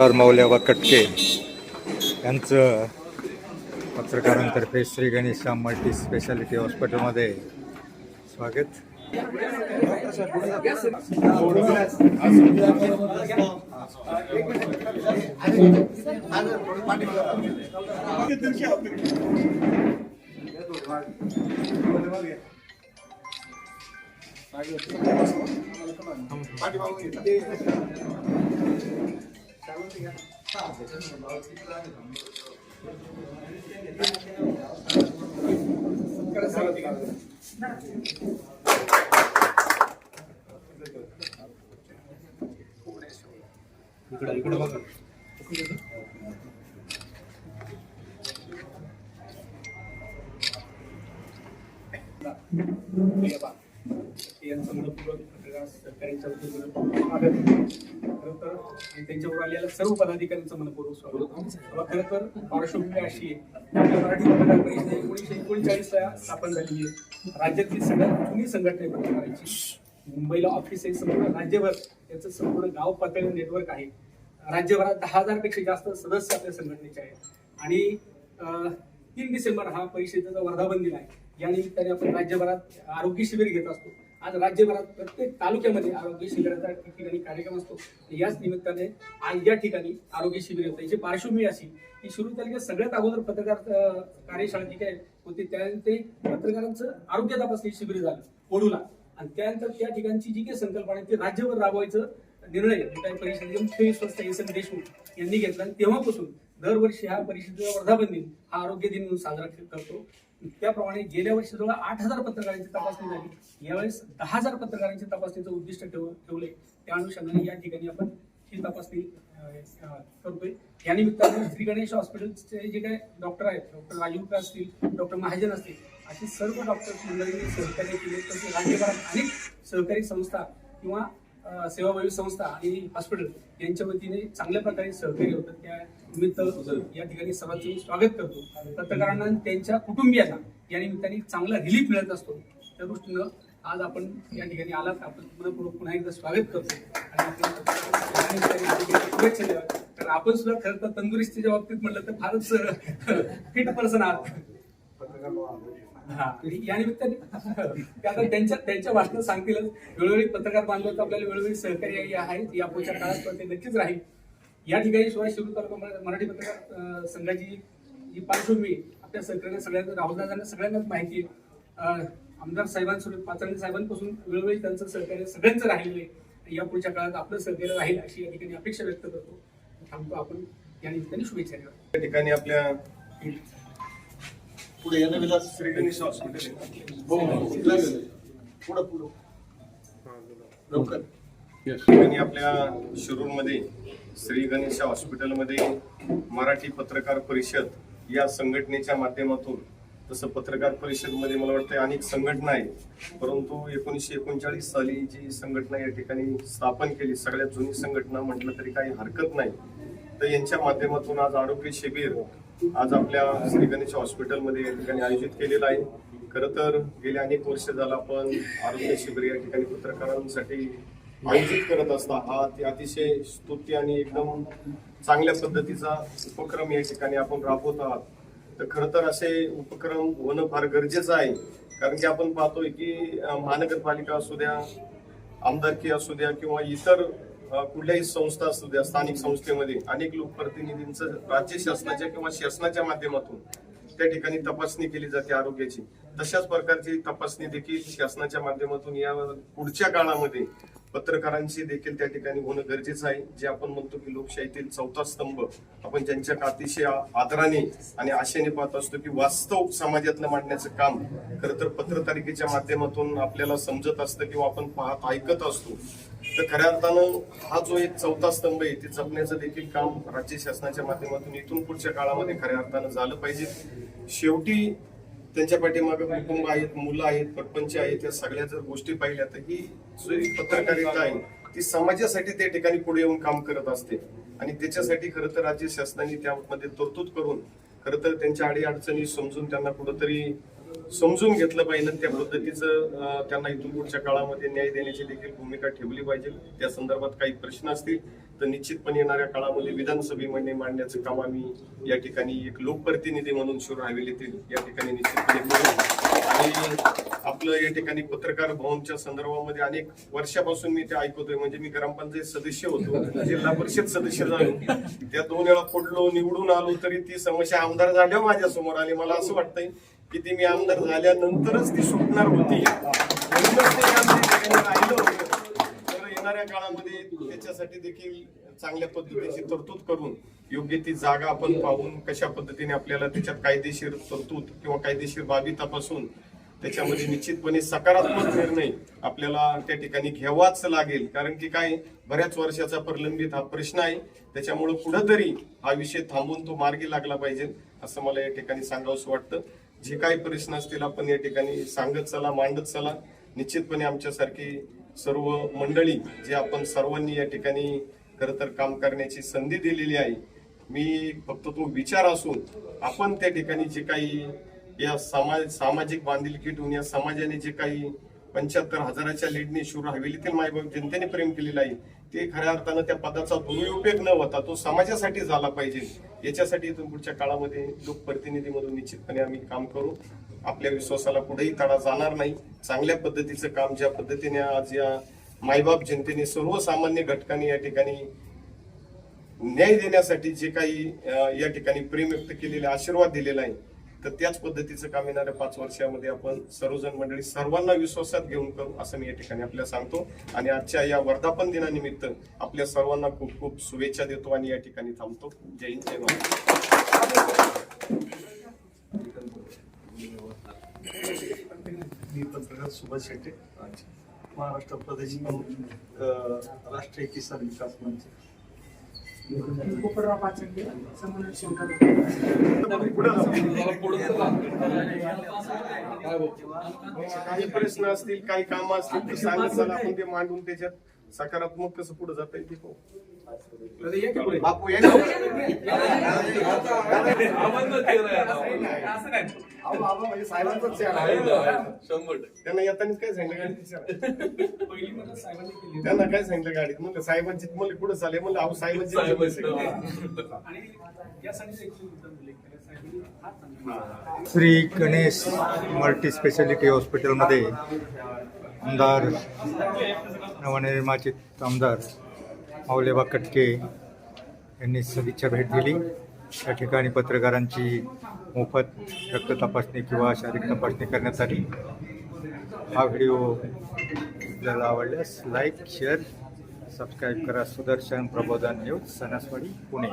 तर कटके यांचं पत्रकारांतर्फे श्री गणेशा मल्टी स्पेशालिटी हॉस्पिटलमध्ये स्वागत. 这个大姐他们老一般的他们。ఇక్కడ ఇక్కడ బాగా ఏం సంగతి खरं तर त्यांच्यावर आलेल्या सर्व पदाधिकाऱ्यांचं मनपूर्वक स्वागत खरं तर पार्श्वभूमी अशी आहे. मराठी पत्रकार परिषद एकोणीसशे एकोणचाळीसला स्थापन झालेली आहे. राज्यातली सगळ्यात जुनी संघटना पत्रकारांची मुंबईला ऑफिस आहे संपूर्ण राज्यभर याचं संपूर्ण गाव पातळी नेटवर्क आहे. राज्यभरात दहा हजारपेक्षा जास्त सदस्य आपल्या संघटनेचे आहेत. आणि तीन डिसेंबर हा परिषदेचा वर्धापन दिन आहे. या निमित्ताने आपण राज्यभरात आरोग्य शिबिर घेत असतो. आज राज्यभरात प्रत्येक तालुक्यामध्ये आरोग्य शिबिराचा ठिकठिकाणी कार्यक्रम असतो. याच निमित्ताने आज या ठिकाणी आरोग्य शिबिर होतं याची पार्श्वभूमी अशी की सुरू तालुक्यात सगळ्यात अगोदर पत्रकार कार्यशाळा जी काय होती त्यानंतर पत्रकारांचं आरोग्य तपासणी शिबिर झालं ओढूला. आणि त्यानंतर त्या ठिकाणची जी काही संकल्पना आहे ती राज्यभर राबवायचं निर्णय काही परिषदेचे मुख्य विश्वस्त एस एम देशमुख यांनी घेतला. आणि तेव्हापासून दरवर्षी हा परिषदेचा वर्धापन दिन हा आरोग्य दिन म्हणून साजरा करतो. त्याप्रमाणे गेल्या वर्षी जवळ आठ हजार पत्रकारांची तपासणी झाली. यावेळेस दहा हजार पत्रकारांची तपासणीचं उद्दिष्ट ठेव ठेवलंय. त्या अनुषंगाने या ठिकाणी आपण ही तपासणी करतोय. या निमित्ताने श्री गणेश हॉस्पिटलचे जे काही डॉक्टर आहेत डॉक्टर राजीवकर असतील डॉक्टर महाजन असतील अशी सर्व डॉक्टर मंडळींनी सहकार्य केले. तसेच राज्यभरात अनेक सहकारी संस्था किंवा सेवाभावी संस्था आणि हॉस्पिटल यांच्या वतीने चांगल्या प्रकारे सहकार्य होतं. त्या निमित्त या ठिकाणी सर्वांचं स्वागत करतो. पत्रकारांना त्यांच्या कुटुंबियांना या निमित्ताने चांगला रिलीफ मिळत असतो. त्या दृष्टीनं आज आपण या ठिकाणी आलात. आपण मनपूर्वक पुन्हा एकदा स्वागत करतो. आणि आपण शुभेच्छा द्या कारण आपण सुद्धा खरं तर तंदुरुस्तीच्या बाबतीत म्हटलं तर फारच फिट पर्सन आहात. हा, या निमित्ताने आता त्यांच्या त्यांच्या भाषणात सांगतीलच. वेळोवेळी पत्रकार बांधवांचं आपल्याला वेळोवेळी सहकार्य आहेत. या पुढच्या काळात पण ते नक्कीच राहील. या ठिकाणी शिवाय शिरू तालुका मरा- मराठी पत्रकार संघाची जी पार्श्वभूमी आपल्या सहकार्याने सगळ्यांना राहुलदादांना सगळ्यांनाच माहिती आहे. आमदार साहेबांसोबत पाचारणी साहेबांपासून वेळोवेळी त्यांचं सहकार्य सगळ्यांचं राहिलेलं आहे. या पुढच्या काळात आपलं सहकार्य राहील अशी या ठिकाणी अपेक्षा व्यक्त करतो. थांबतो आपण. या निमित्ताने शुभेच्छा त्या ठिकाणी आपल्या पुढे येणं विलास श्री गणेश हॉस्पिटल आहे. हो, हो, पुढं पुढं लवकर. या ठिकाणी आपल्या शिरूरमध्ये श्री गणेश हॉस्पिटलमध्ये मराठी पत्रकार परिषद या संघटनेच्या माध्यमातून तसं पत्रकार परिषदमध्ये मला वाटतं अनेक संघटना आहेत. परंतु एकोणीसशे एकोणचाळीस साली जी संघटना या ठिकाणी स्थापन केली सगळ्यात जुनी संघटना म्हटलं तरी काही हरकत नाही. तर यांच्या माध्यमातून आज आरोग्य शिबिर आज आपल्या श्री गणेश हॉस्पिटलमध्ये या ठिकाणी आयोजित केलेलं आहे. खरं तर गेले अनेक वर्ष झालं आपण आरोग्य शिबिर या ठिकाणी पत्रकारांसाठी आयोजित करत असता. हा ते अतिशय स्तुती आणि एकदम चांगल्या पद्धतीचा उपक्रम या ठिकाणी आपण राबवत आहात. तर खरं तर असे उपक्रम होणं फार गरजेचं आहे. कारण की आपण पाहतोय की महानगरपालिका असू द्या आमदारकी असू द्या किंवा इतर कुठल्याही संस्था असू द्या स्थानिक संस्थेमध्ये अनेक लोकप्रतिनिधींचं राज्य शासनाच्या किंवा शासनाच्या माध्यमातून त्या ठिकाणी तपासणी केली जाते आरोग्याची. तशाच प्रकारची तपासणी देखील शासनाच्या माध्यमातून या पुढच्या काळामध्ये पत्रकारांची देखील त्या ठिकाणी होणं गरजेचं आहे. जे आपण म्हणतो की लोकशाहीतील चौथा स्तंभ आपण ज्यांच्या अतिशय आदराने आणि आशेने पाहत असतो की वास्तव समाजातलं मांडण्याचं काम खरं तर पत्रकारितेच्या माध्यमातून आपल्याला समजत असतं किंवा आपण पाहत ऐकत असतो. तर खऱ्या अर्थानं हा जो एक चौथा स्तंभ आहे ते जपण्याचं देखील काम राज्य शासनाच्या माध्यमातून इथून पुढच्या काळामध्ये खऱ्या अर्थानं झालं पाहिजे. शेवटी त्यांच्या पाठीमागे कुटुंब आहेत मुलं आहेत परपंच आहेत या सगळ्या जर गोष्टी पाहिल्या तर ही जी पत्रकारिता आहे ती समाजासाठी त्या ठिकाणी पुढे येऊन काम करत असते. आणि त्याच्यासाठी खरं तर राज्य शासनाने त्यामध्ये तरतूद करून खरं तर त्यांच्या अडीअडचणी समजून त्यांना कुठंतरी समजून घेतलं पाहिजे. त्या पद्धतीचं त्यांना इथून पुढच्या काळामध्ये न्याय देण्याची देखील भूमिका ठेवली पाहिजे. त्या संदर्भात काही प्रश्न असतील तर निश्चितपणे येणाऱ्या काळामध्ये विधानसभेमध्ये मांडण्याचं काम आम्ही या ठिकाणी एक लोकप्रतिनिधी म्हणून सुरू हवेलीतील या ठिकाणी निश्चितपणे करू. आणि आपलं या ठिकाणी पत्रकार भवनच्या संदर्भामध्ये अनेक वर्षापासून मी ते ऐकतोय. म्हणजे मी ग्रामपंचायत सदस्य होतो. जिल्हा परिषद सदस्य झालो. त्या दोन वेळा पडलो निवडून आलो तरी ती समस्या आमदार झाल्यावर माझ्यासमोर आली. मला असं वाटतंय की ती मी आमदार झाल्यानंतरच ती सुटणार होती. म्हणूनच ते राहिलं होतं. तर येणाऱ्या काळामध्ये त्याच्यासाठी देखील चांगल्या पद्धतीची तरतूद करून योग्य ती जागा आपण पाहून कशा पद्धतीने आपल्याला त्याच्यात कायदेशीर तरतूद किंवा कायदेशीर बाबी तपासून त्याच्यामध्ये निश्चितपणे सकारात्मक निर्णय आपल्याला त्या ठिकाणी घ्यावाच लागेल. कारण की काय बऱ्याच वर्षाचा प्रलंबित हा प्रश्न आहे. त्याच्यामुळे कुठंतरी हा विषय थांबून तो मार्गी लागला पाहिजे असं मला या ठिकाणी सांगावंसं वाटतं. जे काही प्रश्न असतील आपण या ठिकाणी सांगत चला मांडत चला. निश्चितपणे आमच्यासारखी सर्व मंडळी जे आपण सर्वांनी या ठिकाणी खरं तर काम करण्याची संधी दिलेली आहे मी फक्त तो विचार असून आपण त्या ठिकाणी जे काही या समाज सामाजिक बांधिलकी ठेवून या समाजाने जे काही पंच्याहत्तर हजाराच्या लीडने शुरू हवेलीतील मायबाप जनतेने प्रेम केलेलं आहे ते खऱ्या अर्थानं त्या पदाचा दुरुपयोग न होता तो समाजासाठी झाला पाहिजे. याच्यासाठी पुढच्या काळामध्ये लोकप्रतिनिधी म्हणून निश्चितपणे आम्ही काम करू. आपल्या विश्वासाला कुठेही तडा जाणार नाही. चांगल्या पद्धतीचं काम ज्या पद्धतीने आज या मायबाप जनतेने सर्वसामान्य घटकांनी या ठिकाणी न्याय देण्यासाठी जे काही या ठिकाणी प्रेम व्यक्त केलेले आशीर्वाद दिलेला आहे तर त्याच पद्धतीचं काम येणाऱ्या पाच वर्षामध्ये आपण सर्वजण मंडळी सर्वांना विश्वासात घेऊन करू असं मी या ठिकाणी आपल्याला सांगतो. आणि आजच्या या वर्धापन दिनानिमित्त आपल्या सर्वांना खूप खूप शुभेच्छा देतो आणि या ठिकाणी थांबतो. जय हिंद जय मी पत्रकार सुभाष शेट्टे महाराष्ट्र प्रदेश राष्ट्रीय किसान विकास मंच पोपटराव पाचंडे समन्वय शंकर काही प्रश्न असतील काही कामं असतील ते सांगत चला आपण ते मांडून त्याच्यात सकारात्मक कसं पुढे जाता येईल ते पाहू. बापू या ना. त्यांना येताना काय सांगितलं गाडीत विचारा. पहिली मदत साहेबांनी केली. त्यांना काय सांगितलं गाडीत म्हणलं साहेबांची मला पुढे चालेल? म्हणलं अहो साहेबांची आणि यासाठी एक सुद्धा उल्लेख केला साहेबांनी हा. चांगला श्री गणेश मल्टी स्पेशालिटी हॉस्पिटलमध्ये आमदार नवनिर्वाचित आमदार माऊलेबा कटके यांनी सदिच्छा भेट दिली. या ठिकाणी पत्रकारांची मोफत रक्त तपासणी किंवा शारीरिक तपासणी करण्यासाठी हा व्हिडिओ आपल्याला आवडल्यास लाईक शेअर सबस्क्राईब करा. सुदर्शन प्रबोधन न्यूज सणासवाडी पुणे.